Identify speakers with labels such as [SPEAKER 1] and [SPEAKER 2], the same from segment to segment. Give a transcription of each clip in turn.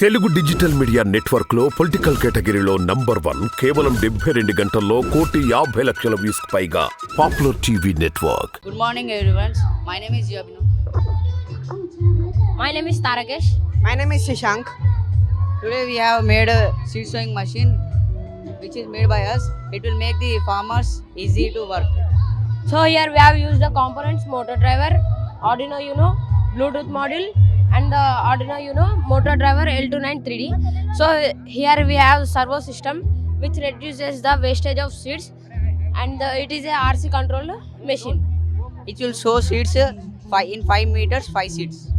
[SPEAKER 1] Telugu digital media నెట్వర్క్లో political కేటగిరీలో number one కేవలం డెబ్బై రెండు గంటల్లో కోటి యాభై లక్షల వ్యూస్ పైగా popular TV network.
[SPEAKER 2] Good morning everyone my name is Yobin
[SPEAKER 3] my name is Tarakesh
[SPEAKER 4] my name is Shashank
[SPEAKER 2] today we have made seed sowing machine which is made by us it will make the farmers easy to work
[SPEAKER 3] so here we have use the components motor driver Arduino Uno Bluetooth module and the Arduino Uno motor driver L29 3D. So here we have servo system which reduces the wastage of seeds and uh, it is a RC controlled machine.
[SPEAKER 2] It will sow seeds uh, five, in 5 meters, 5 seeds.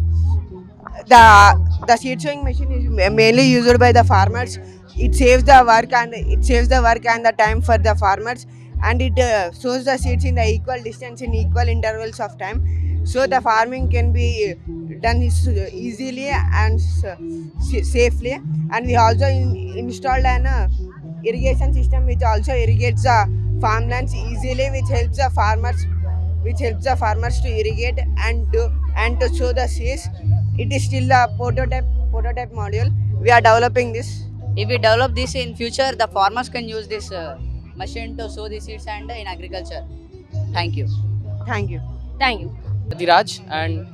[SPEAKER 4] The the seed sowing machine is mainly used by the farmers. It saves the work and it saves the work and the time for the farmers, and it uh, sows the seeds in the equal distance in equal intervals of time. So the farming can be done easily and safely. And we also in- installed an uh, irrigation system which also irrigates the farmlands easily, which helps the farmers which helps the farmers to irrigate and and to sow the seeds. It is still a prototype prototype module. We are developing this.
[SPEAKER 2] If we develop this in future, the farmers can use this uh, machine to sow the seeds and in agriculture. Thank you.
[SPEAKER 4] Thank you.
[SPEAKER 3] Thank you.
[SPEAKER 5] Adiraj and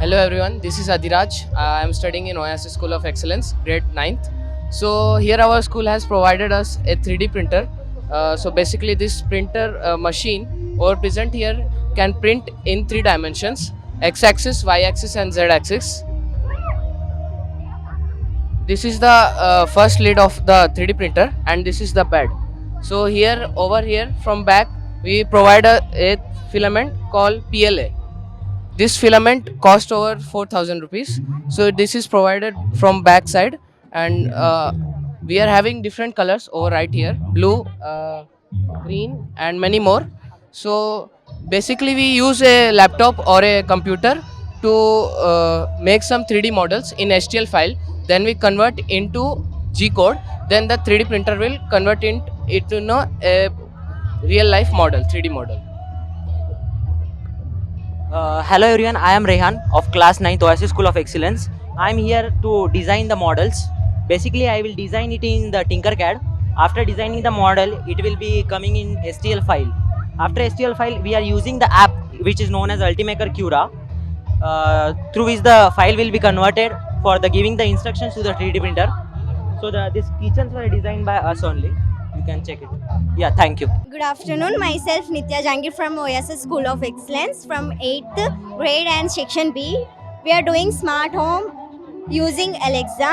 [SPEAKER 5] hello everyone this is Adiraj uh, I am studying in Oasis School of Excellence grade 9th so here our school has provided us a 3D printer uh, so basically this printer uh, machine or present here can print in three dimensions x axis y axis and z axis this is the uh, first lid of the 3D printer and this is the bed so here over here from back we provide a, a filament called PLA. This filament cost over 4000 rupees. So this is provided from back side and uh, we are having different colors over right here blue, uh, green and many more. So basically we use a laptop or a computer to uh, make some 3D models in STL file. Then we convert into G code. Then the 3D printer will convert it into a real life model 3d model
[SPEAKER 6] Uh, hello everyone, I am Rehan of class 9th Oasis School of Excellence. I am here to design the models. Basically, I will design it in the Tinkercad. After designing the model, it will be coming in STL file. After STL file, we are using the app which is known as Ultimaker Cura, uh, through which the file will be converted for the giving the instructions to the 3D printer. So the these kitchens were designed by us only. You can check it. Yeah, thank you.
[SPEAKER 7] Good afternoon. Myself Nitya Jangir from OSS School of Excellence from 8th grade and section B. We are doing smart home using Alexa.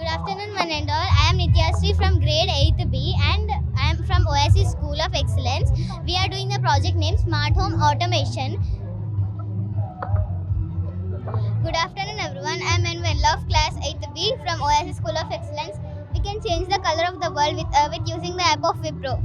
[SPEAKER 8] Good afternoon, one and all. I am Nitya Sri from grade 8th B and I am from Oasis School of Excellence. We are doing the project name Smart Home Automation. Good afternoon, everyone. I am Manuel of class 8th B from Oasis School of Excellence. We can change the color of the world with, uh, with using the app of Wipro.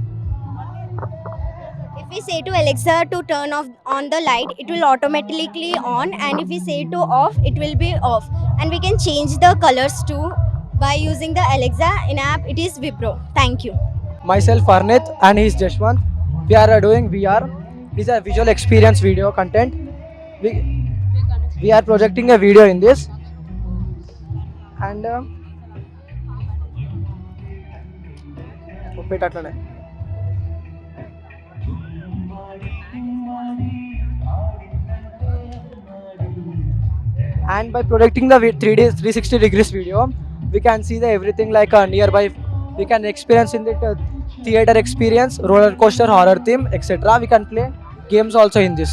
[SPEAKER 7] If we say to Alexa to turn off on the light, it will automatically on and if we say to off, it will be off. And we can change the colors too by using the Alexa in app. It is Wipro. Thank you.
[SPEAKER 9] myself Arnit and he's Jashwant. We are doing VR. This is a visual experience video content. We, we are projecting a video in this. And uh, పెట్టు అట్లనే. and by projecting the vi- 3D 360 degrees video we can see the everything like a nearby we can experience in the uh, theater experience roller coaster horror theme etc we can play games also in this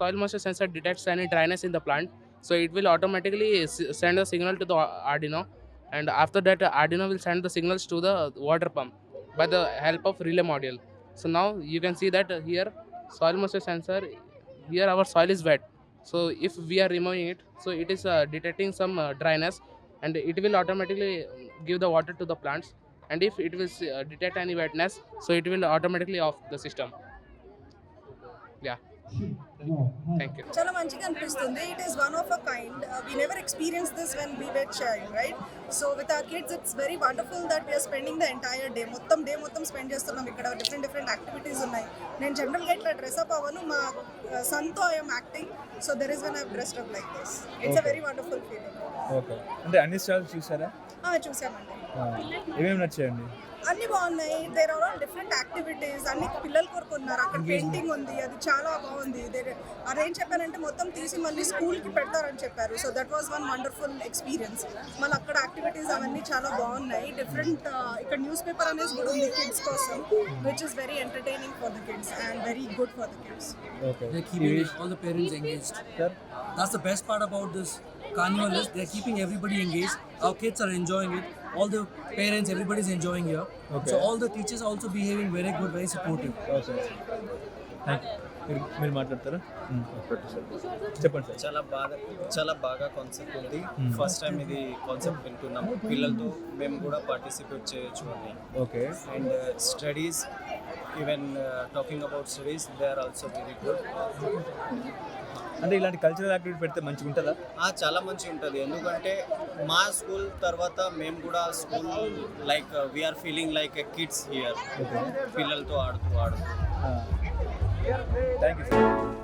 [SPEAKER 5] soil moisture sensor detects any dryness in the plant, so it will automatically send a signal to the Arduino, and after that, Arduino will send the signals to the water pump by the help of relay module. So now you can see that here soil moisture sensor, here our soil is wet. So if we are removing it, so it is uh, detecting some uh, dryness and it will automatically um, give the water to the plants and if it will uh, detect any wetness, so it will automatically off the system. Yeah.
[SPEAKER 10] చాలా మంచిగా అనిపిస్తుంది. It is one of a kind we never experience this when we wet child right so with our kids it's very wonderful that we are spending the entire day మొత్తం day మొత్తం spend చేస్తున్నాం. ఇక్కడ different different activities ఉన్నాయి. నేను జనరల్గా ఇట్లా dress up అవ్వను. మా సన్తో I'm acting so there is when I dressed up like this it's a very wonderful feeling
[SPEAKER 11] okay అంటే అన్ని స్టాల్స్ చూసారా?
[SPEAKER 10] చూసామండి.
[SPEAKER 11] ఏమేమి నచ్చాయండి?
[SPEAKER 10] అన్ని బాగున్నాయి. There are all different activities అన్ని పిల్లల కొరకు ఉన్నారు అక్కడ పెయింటింగ్ ఉంది. అది చాలా బాగుంది. దేర్ అదేం చెప్పారంటే మొత్తం తీసి మళ్ళీ స్కూల్కి పెడతారని చెప్పారు so that was one wonderful experience మళ్ళీ అక్కడ యాక్టివిటీస్ అవన్నీ చాలా బాగున్నాయి డిఫరెంట్ ఇక్కడ న్యూస్ పేపర్ అనేది కూడా ఉంది కిడ్స్ కోసం which is very entertaining for the kids and very good for the kids
[SPEAKER 11] okay
[SPEAKER 12] They're keeping all the parents engaged.
[SPEAKER 11] Sir
[SPEAKER 12] That's the best part about this carnival is they're keeping everybody engaged. Our kids are enjoying it. All the parents, everybody's enjoying here.
[SPEAKER 11] Okay.
[SPEAKER 12] So all the teachers are also behaving very good, very supportive.
[SPEAKER 11] Okay thank you మీరు మీరు మాట్లాడతారా. చెప్పండి sir.
[SPEAKER 13] చాలా బాగా చాలా బాగా concept ఉంది. First time ఇది కాన్సెప్ట్ వింటున్నాము పిల్లలతో మేము కూడా పార్టిసిపేట్ చేయొచ్చు అని.
[SPEAKER 11] Okay
[SPEAKER 13] and studies even talking about studies they are also very good
[SPEAKER 11] అంటే ఇలాంటి కల్చరల్ యాక్టివిటీ పెడితే మంచిగా ఉంటుందా?
[SPEAKER 13] చాలా మంచి ఉంటుంది. ఎందుకంటే మా స్కూల్ తర్వాత మేము కూడా school like we are feeling like a kids here పిల్లలతో ఆడుతూ ఆడుతూ.
[SPEAKER 11] Thank you.